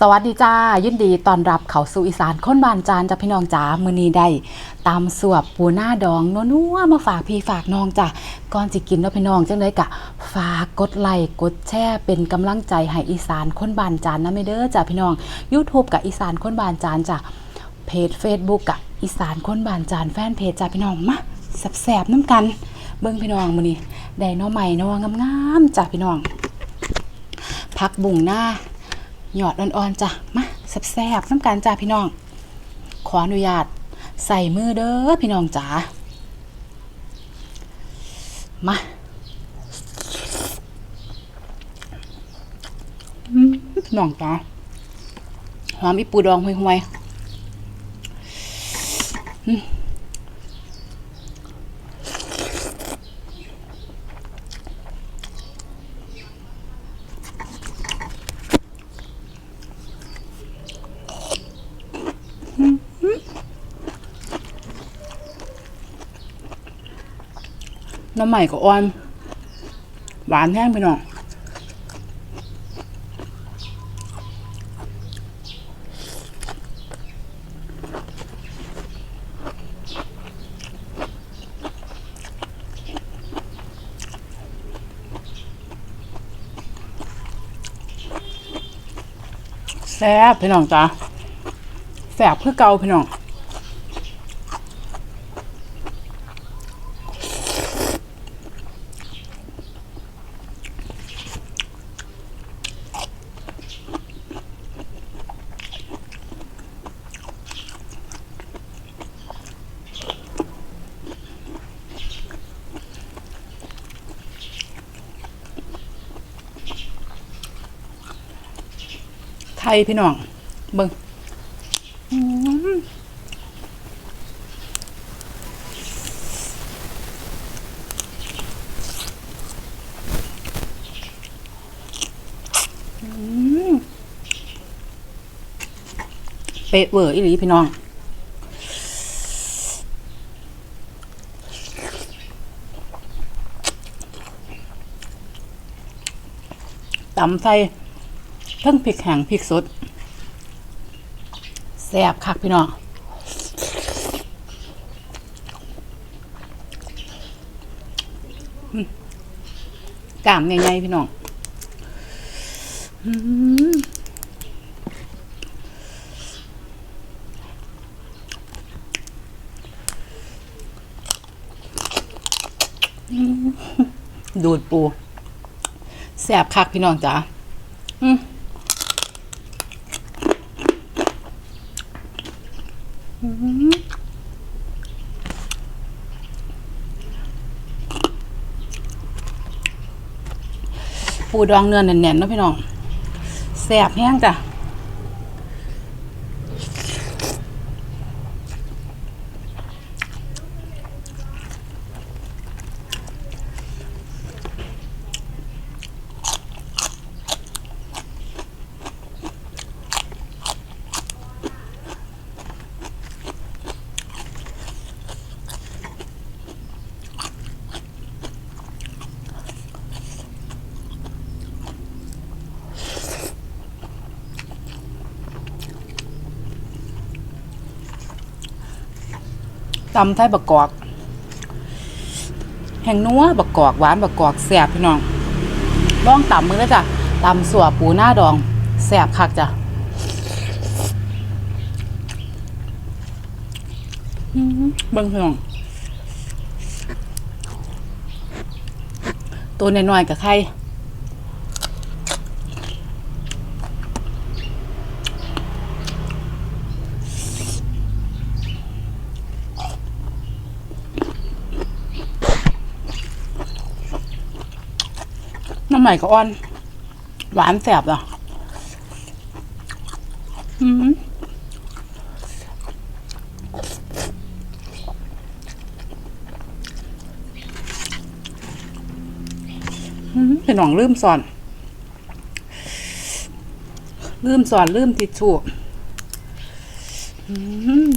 สวัสดีจ้ายินดีตอนรับเขาสู่อีสานค้นบานจานจ้าพี่น้องจ๋ามือนี้ได้ตำสวบปูหน้าดองนัวๆมาฝากพี่ฝากน้องจ้ะก่อนสิกินเนาะพี่น้องจังได๋กะฝากกดไลค์กดแชร์เป็นกำลังใจให้อีสานค้นบานจานนะแม่เด้อจ้าพี่น้อง YouTube กับอีสานค้นบานจานจ้ะเพจ Facebook กับอีสานค้นบานจานแฟนเพจจ้าพี่น้องมาแซ่บๆน้ำกัน เบิ่งพี่น้องมือนี้ได้น้อใหม่เนาะงามๆจ้าพี่น้องพักบุ่งหน้า หยอดอ่อนๆจ้ะมาแซ่บๆน้ำกันจ้าพี่น้อง ขออนุญาตใส่มือเด้อพี่น้องจ๋ามาพี่น้องจ๋าหอมอีปูดองห่วยๆ น้ำใหม่ก็อ่อน หวานแห้งพี่น้องแซ่บพี่น้องจ้าแซ่บคือเกาพี่น้อง ไทยพี่น้อง เบิ่งเป๊ะเวอร์อีหลีพี่น้องตำใส่ เพิ่งพริกแห้งพริกสดแซ่บคักพี่น้องกล้ามใหญ่ๆพี่น้องดูดปูแซ่บคักพี่น้องจ๋าอืม ปูดองเนื้อแน่นๆเนาะพี่น้องแซ่บแห้งจ้ะ ตำไทยบักกอก แห้งนัวบักกอกหวานบักกอกแซ่บพี่น้องลองตำมือแล้วจ้ะตำสัวปูหน้าดองแซ่บคักจ้ะเบิ่งพี่น้องตัวน้อยๆกับไข่ ใหม่ก็อ่อน หวานแสบอะอืมเป็นหนองลืมสอน ลืมสอนลืมทิชชู่อืม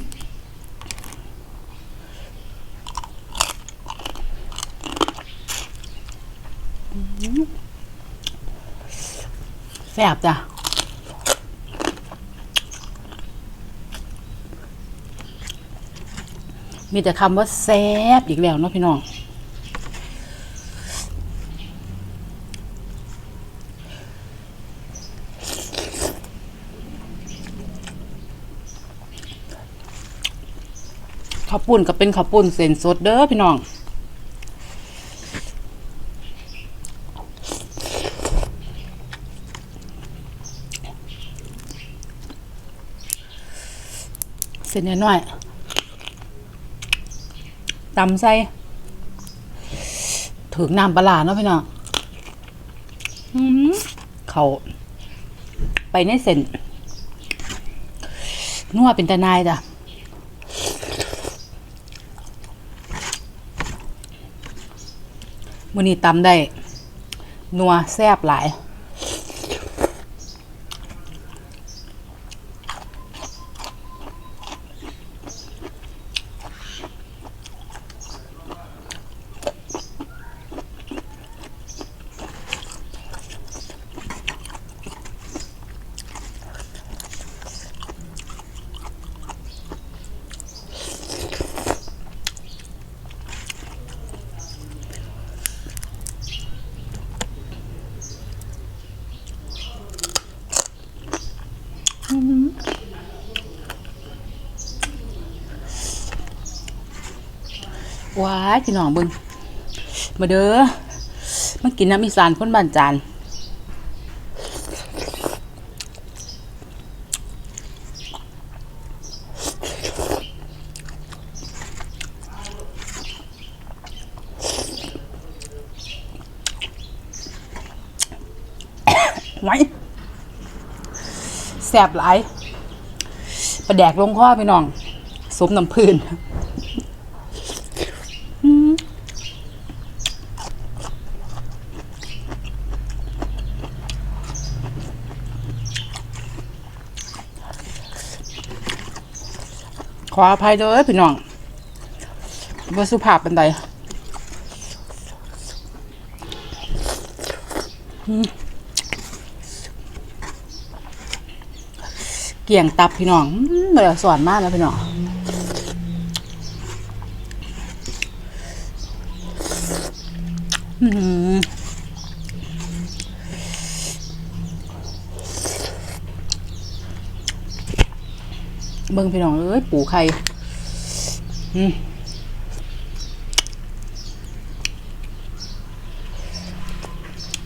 ซ่บจ้ะมีแต่คำว่าแซ่บอีกแล้วเนาะพี่น้อง ข้าวปุ้นก็เป็นข้าวปุ้นเส้นสดเด้อพี่น้อง เส้นน้อยๆตำใส่ถึงน้ำปลาร้าเนาะพี่น้องอืมเขาไปในเส้นนัวเป็นตะนายจ้ะมือนี้ตำได้ นัวแซ่บหลาย ว้ายพี่น้องเบึงมาเด้อมากินน้ำอีสานคนบ้านจานไว้แสบหลายประแดกลงข้อพี่น้องสมน้ำพื้น ข ออภัยเด้อพี่น้องว่าสุภาพเป็นไดเกี่ยงตับพี่น้องเมื่อสอนมากแล้วพี่น้องอื้อหือ เบิ่งพี่น้องเอ้ยปูไข่ม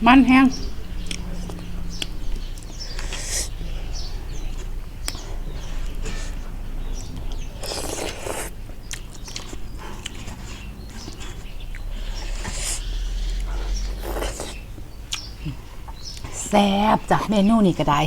มันแห้งแซ่บจ้ะเมนูนี่ก็ได้